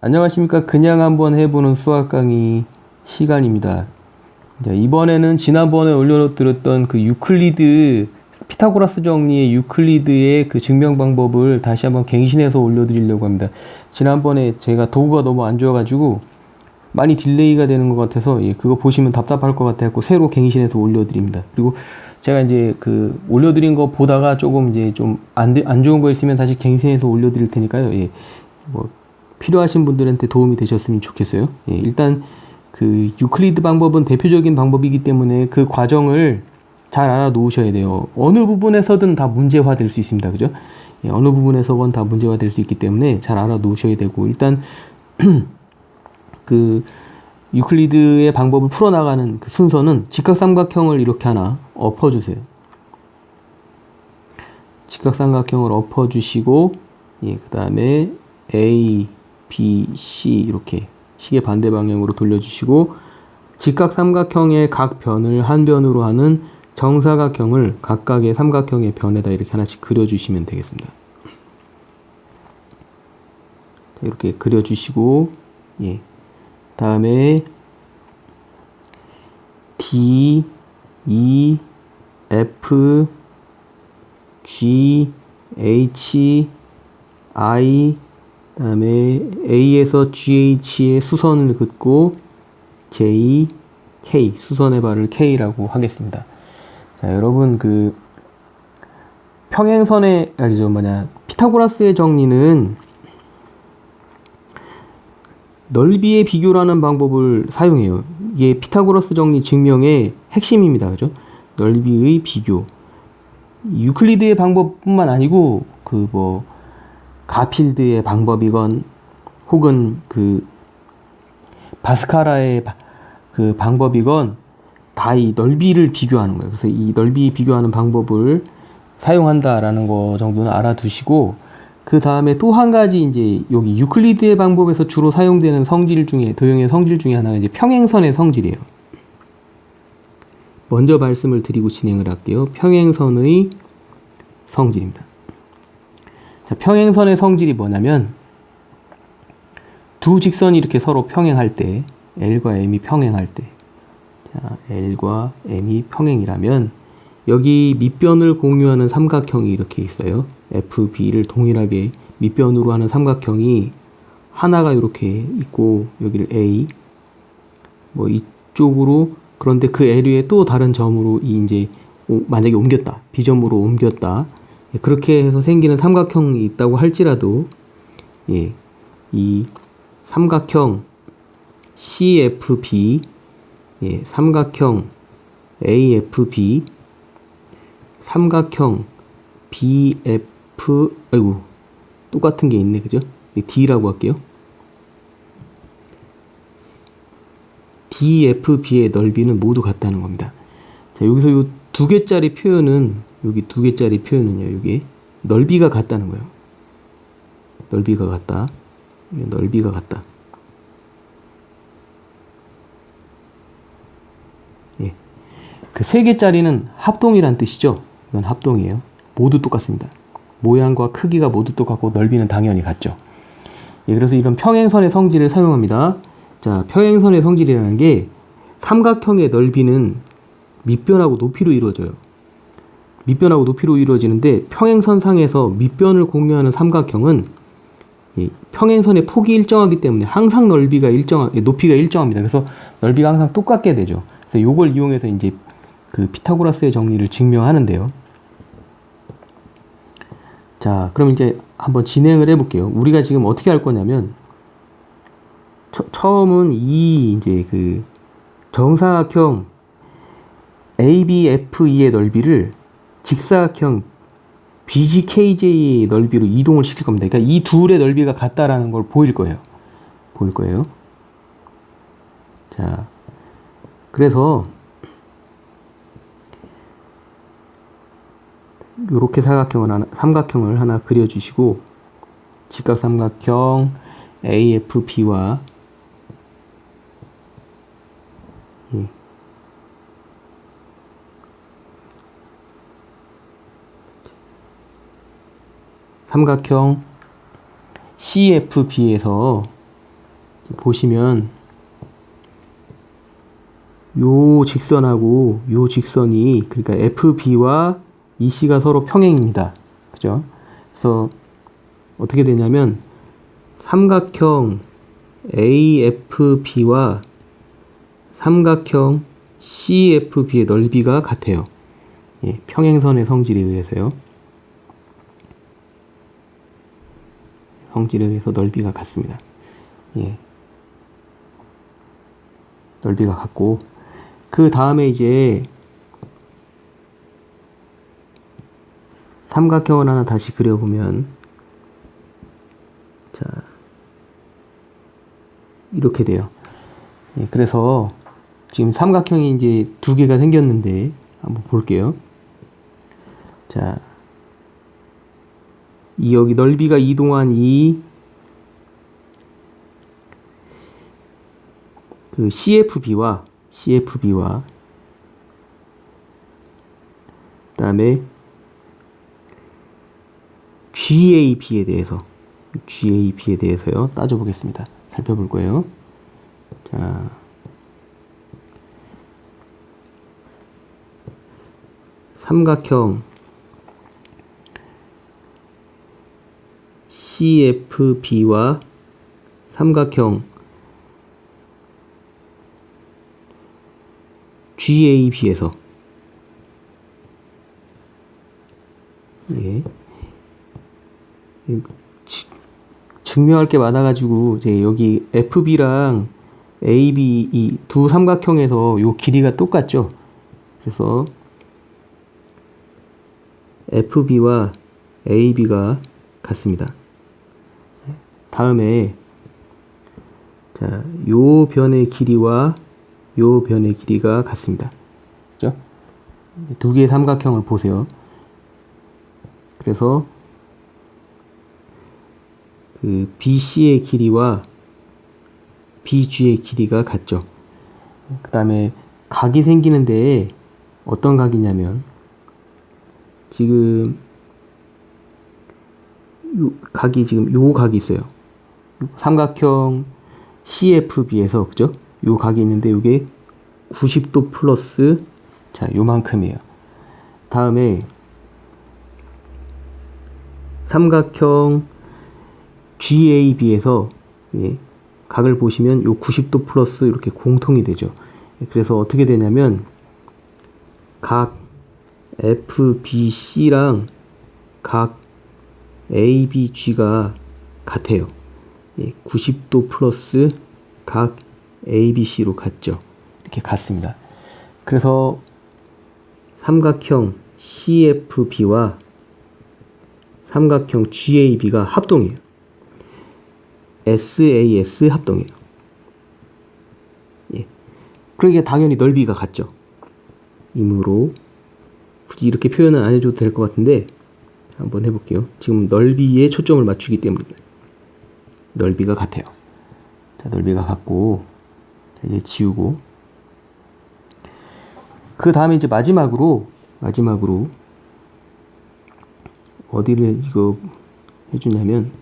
안녕하십니까. 그냥 한번 해보는 수학 강의 시간입니다. 자, 이번에는 지난번에 올려드렸던 그 유클리드, 피타고라스 정리의 유클리드의 그 증명 방법을 다시 한번 갱신해서 올려드리려고 합니다. 지난번에 제가 도구가 너무 안 좋아가지고 많이 딜레이가 되는 것 같아서 예, 그거 보시면 답답할 것 같아서 새로 갱신해서 올려드립니다. 그리고 제가 이제 그 올려드린 거 보다가 조금 이제 좀안 안 좋은 거 있으면 다시 갱신해서 올려드릴 테니까요. 예, 뭐 필요하신 분들한테 도움이 되셨으면 좋겠어요. 예, 일단 그 유클리드 방법은 대표적인 방법이기 때문에 그 과정을 잘 알아 놓으셔야 돼요. 어느 부분에서든 다 문제화 될 수 있습니다. 그죠? 예, 어느 부분에서건 다 문제화 될 수 있기 때문에 잘 알아 놓으셔야 되고 일단 그 유클리드의 방법을 풀어나가는 그 순서는 직각삼각형을 이렇게 하나 엎어주세요. 직각삼각형을 엎어주시고 예, 그 다음에 A, B, C 이렇게 시계 반대 방향으로 돌려주시고 직각 삼각형의 각 변을 한 변으로 하는 정사각형을 각각의 삼각형의 변에다 이렇게 하나씩 그려주시면 되겠습니다. 이렇게 그려주시고 예. 다음에 D, E, F, G, H, I, 다음에 A에서 GH의 수선을 긋고 J, K, 수선의 발을 K라고 하겠습니다. 자, 여러분 그 평행선의 아니죠 뭐냐 피타고라스의 정리는 넓이의 비교라는 방법을 사용해요. 이게 피타고라스 정리 증명의 핵심입니다. 그죠? 넓이의 비교. 유클리드의 방법뿐만 아니고 그뭐 가필드의 방법이건 혹은 그 바스카라의 그 방법이건 다 이 넓이를 비교하는 거예요. 그래서 이 넓이 비교하는 방법을 사용한다라는 거 정도는 알아두시고 그 다음에 또 한 가지 이제 여기 유클리드의 방법에서 주로 사용되는 성질 중에 도형의 성질 중에 하나가 이제 평행선의 성질이에요. 먼저 말씀을 드리고 진행을 할게요. 평행선의 성질입니다. 자, 평행선의 성질이 뭐냐면 두 직선이 이렇게 서로 평행할 때 L과 M이 평행할 때 자, L과 M이 평행이라면 여기 밑변을 공유하는 삼각형이 이렇게 있어요. FB를 동일하게 밑변으로 하는 삼각형이 하나가 이렇게 있고 여기를 A 뭐 이쪽으로 그런데 그 L 위에 또 다른 점으로 이 이제 만약에 옮겼다 B점으로 옮겼다 예, 그렇게 해서 생기는 삼각형이 있다고 할지라도 예, 이 삼각형 CFB 예, 삼각형 AFB 삼각형 BF 아이고 똑같은 게 있네 그죠? D라고 할게요. DFB의 넓이는 모두 같다는 겁니다. 자 여기서 요두 개짜리 표현은 여기 두 개짜리 표현은요 여기 넓이가 같다는 거예요. 넓이가 같다. 넓이가 같다. 예. 그 세 개짜리는 합동이란 뜻이죠. 이건 합동이에요. 모두 똑같습니다. 모양과 크기가 모두 똑같고 넓이는 당연히 같죠. 예, 그래서 이런 평행선의 성질을 사용합니다. 자, 평행선의 성질이라는 게 삼각형의 넓이는 밑변하고 높이로 이루어져요. 밑변하고 높이로 이루어지는데 평행선 상에서 밑변을 공유하는 삼각형은 평행선의 폭이 일정하기 때문에 항상 넓이가 일정, 높이가 일정합니다. 그래서 넓이가 항상 똑같게 되죠. 그래서 이걸 이용해서 이제 그 피타고라스의 정리를 증명하는데요. 자, 그럼 이제 한번 진행을 해볼게요. 우리가 지금 어떻게 할 거냐면, 처, 처음은 이 이제 그 정사각형 ABFE의 넓이를 직사각형 BGKJ의 넓이로 이동을 시킬 겁니다. 그러니까 이 둘의 넓이가 같다라는 걸 보일 거예요. 보일 거예요. 자, 그래서 이렇게 사각형을 하나, 삼각형을 하나 그려주시고 직각 삼각형 AFB와 예. 삼각형 CFB에서 보시면 요 직선하고 요 직선이 그러니까 FB와 EC가 서로 평행입니다. 그죠? 그래서 어떻게 되냐면 삼각형 AFB와 삼각형 CFB의 넓이가 같아요. 예, 평행선의 성질에 의해서요. 성질에 의해서 넓이가 같습니다. 예. 넓이가 같고 그 다음에 이제 삼각형을 하나 다시 그려보면 자 이렇게 돼요. 예, 그래서 지금 삼각형이 이제 두 개가 생겼는데 한번 볼게요. 자, 이 여기 넓이가 이동한 이그 CFB와 CFB와 그다음에 GAB에 대해서 GAB에 대해서요 따져보겠습니다. 살펴볼 거예요. 자, 삼각형 CFB와 삼각형 GAB에서 예. 증명할 게 많아가지고 이제 여기 FB랑 AB 이 두 삼각형에서 요 길이가 똑같죠. 그래서 FB와 AB가 같습니다. 다음에 자, 요 변의 길이와 요 변의 길이가 같습니다. 그죠? 두 개의 삼각형을 보세요. 그래서 그 BC의 길이와 BG의 길이가 같죠. 그 다음에 각이 생기는데 어떤 각이냐면 지금 요 각이 지금 요 각이 있어요. 삼각형 CFB에서 그죠? 요 각이 있는데 이게 90도 플러스 자 요만큼이에요. 다음에 삼각형 GAB에서 예, 각을 보시면 요 90도 플러스 이렇게 공통이 되죠. 그래서 어떻게 되냐면 각 FBC랑 각 ABG가 같아요. 예, 90도 플러스 각 ABC로 같죠. 이렇게 같습니다. 그래서 삼각형 CFB와 삼각형 GAB가 합동이에요. SAS 합동이에요. 예. 그러니까 당연히 넓이가 같죠. 이므로 굳이 이렇게 표현은 안 해줘도 될 것 같은데 한번 해볼게요. 지금 넓이에 초점을 맞추기 때문에 넓이가 같아요. 자, 넓이가 같고 자, 이제 지우고 그 다음에 이제 마지막으로 마지막으로 어디를 이거 해주냐면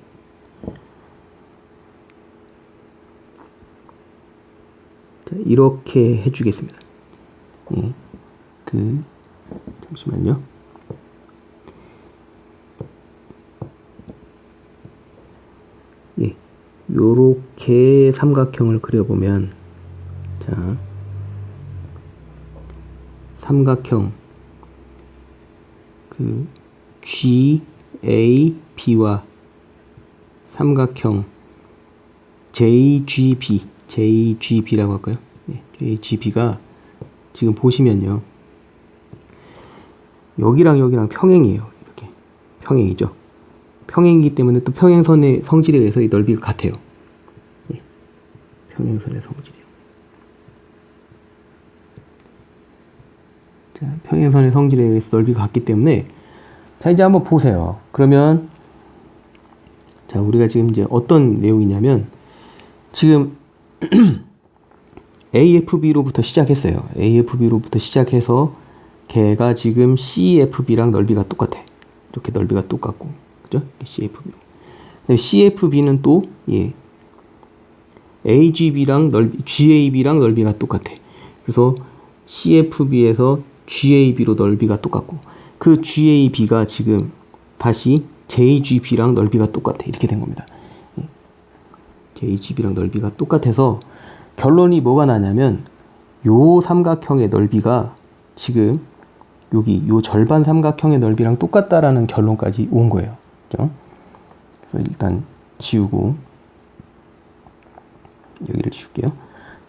자, 이렇게 해주겠습니다. 예, 그 잠시만요. 예, 요렇게 삼각형을 그려보면 자 삼각형 그 G, A, B와 삼각형 JGB, JGB라고 할까요? 네, JGB가 지금 보시면요. 여기랑 여기랑 평행이에요. 이렇게. 평행이죠. 평행이기 때문에 또 평행선의 성질에 의해서 이 넓이가 같아요. 네, 평행선의 성질이요. 자, 평행선의 성질에 의해서 넓이가 같기 때문에 자 이제 한번 보세요. 그러면 자 우리가 지금 이제 어떤 내용이냐면 지금 AFB로부터 시작했어요. AFB로부터 시작해서 걔가 지금 CFB랑 넓이가 똑같아. 이렇게 넓이가 똑같고, 그죠? CFB. CFB는 또, 예, AGB랑 넓이, GAB랑 넓이가 똑같아. 그래서 CFB에서 GAB로 넓이가 똑같고 그 GAB가 지금 다시 JGB랑 넓이가 똑같아. 이렇게 된 겁니다. 예. JGB랑 넓이가 똑같아서 결론이 뭐가 나냐면 요 삼각형의 넓이가 지금 여기 요 절반 삼각형의 넓이랑 똑같다라는 결론까지 온 거예요. 그죠? 그래서 일단 지우고 여기를 지울게요.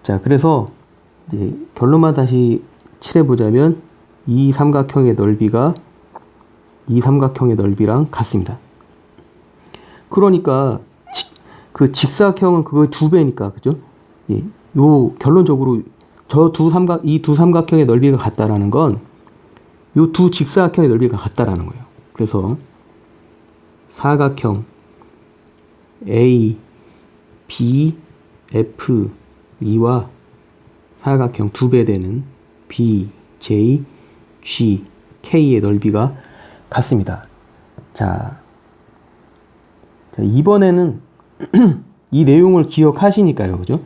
자, 그래서 이제 결론만 다시 칠해 보자면 이 삼각형의 넓이가 이 삼각형의 넓이랑 같습니다. 그러니까 직- 그 직사각형은 그거의 두 배니까 그죠? 예, 요 결론적으로 저 두 삼각 이 두 삼각형의 넓이가 같다라는 건 요 두 직사각형의 넓이가 같다라는 거예요. 그래서 사각형 A, B, F, E와 사각형 두 배 되는 B, J, G, K의 넓이가 같습니다. 자, 자 이번에는 이 내용을 기억하시니까요, 그죠?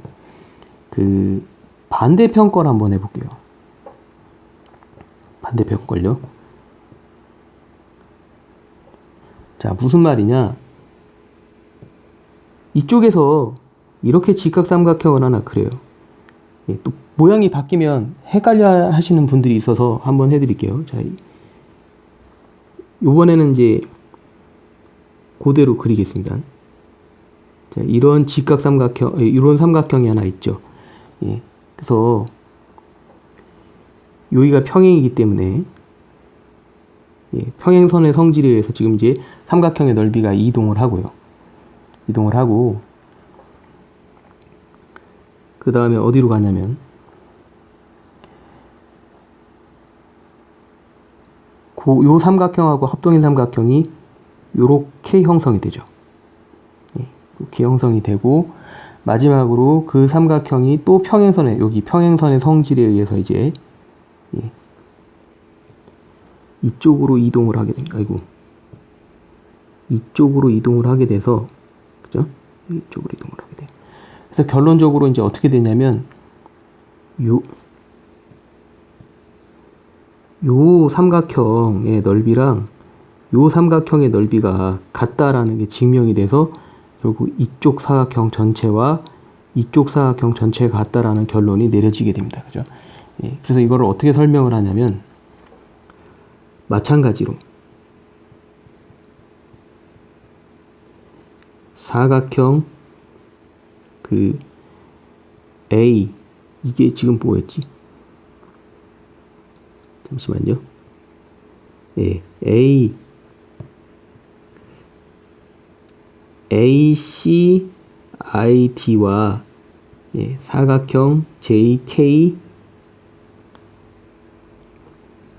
그 반대편 걸 한번 해볼게요. 반대편 걸요. 자, 무슨 말이냐? 이쪽에서 이렇게 직각삼각형을 하나 그래요. 예, 또 모양이 바뀌면 헷갈려 하시는 분들이 있어서 한번 해드릴게요. 자, 이- 요번에는 이제 그대로 그리겠습니다. 자, 이런 직각삼각형, 예, 이런 삼각형이 하나 있죠. 예, 그래서 여기가 평행이기 때문에 예, 평행선의 성질에 의해서 지금 이제 삼각형의 넓이가 이동을 하고요. 이동을 하고 그 다음에 어디로 가냐면 고, 요 삼각형하고 합동인 삼각형이 요렇게 형성이 되죠. 예, 이렇게 형성이 되고 마지막으로 그 삼각형이 또 평행선에 여기 평행선의 성질에 의해서 이제 예, 이쪽으로 이동을 하게 됩니다. 아이고 이쪽으로 이동을 하게 돼서 그죠? 이쪽으로 이동을 하게 돼요. 그래서 결론적으로 이제 어떻게 되냐면 요, 요 삼각형의 넓이랑 요 삼각형의 넓이가 같다라는 게 증명이 돼서 결국 이쪽 사각형 전체와 이쪽 사각형 전체가 같다라는 결론이 내려지게 됩니다. 그죠? 예, 그래서 이거를 어떻게 설명을 하냐면 마찬가지로 사각형 그 A 이게 지금 뭐였지? 잠시만요. 예, A ACID와 예, 사각형 JK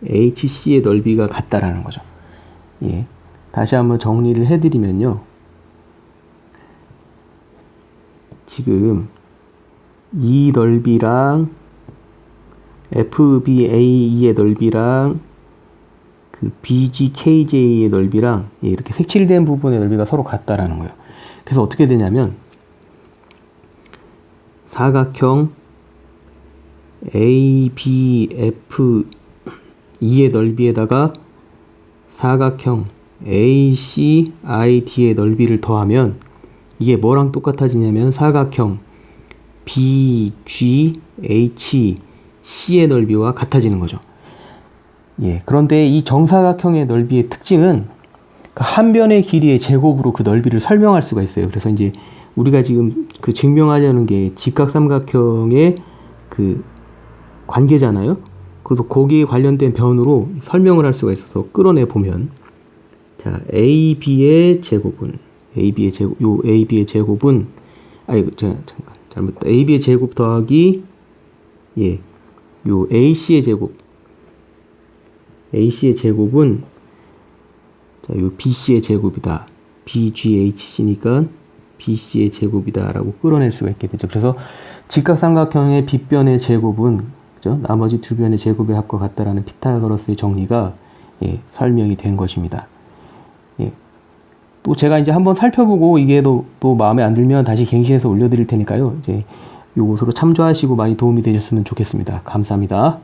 HC의 넓이가 같다라는 거죠. 예, 다시 한번 정리를 해드리면요. 지금 이 넓이랑 FBA의 넓이랑 그 BGKJ의 넓이랑 예, 이렇게 색칠된 부분의 넓이가 서로 같다라는 거예요. 그래서 어떻게 되냐면 사각형 ABF E의 넓이에다가 사각형 ACID의 넓이를 더하면 이게 뭐랑 똑같아지냐면 사각형 BGHC의 넓이와 같아지는 거죠. 예, 그런데 이 정사각형의 넓이의 특징은 그한 변의 길이의 제곱으로 그 넓이를 설명할 수가 있어요. 그래서 이제 우리가 지금 그 증명하려는 게 직각삼각형의 그 관계잖아요. 그래서 거기에 관련된 변으로 설명을 할 수가 있어서 끌어내 보면 자 AB의 제곱은 AB의 제곱 요 AB의 제곱은 아이고 제가 잠깐 잘못다 AB의 제곱 더하기 예 요 AC의 제곱 AC의 제곱은 자, 요 BC의 제곱이다. BGHC니까 BC의 제곱이다라고 끌어낼 수가 있게 되죠. 그래서 직각삼각형의 빗변의 제곱은 그죠? 나머지 두 변의 제곱의 합과 같다라는 피타고라스의 정리가 예, 설명이 된 것입니다. 예. 또 제가 이제 한번 살펴보고 이게 또, 또 마음에 안 들면 다시 갱신해서 올려드릴 테니까요. 이제 요것으로 참조하시고 많이 도움이 되셨으면 좋겠습니다. 감사합니다.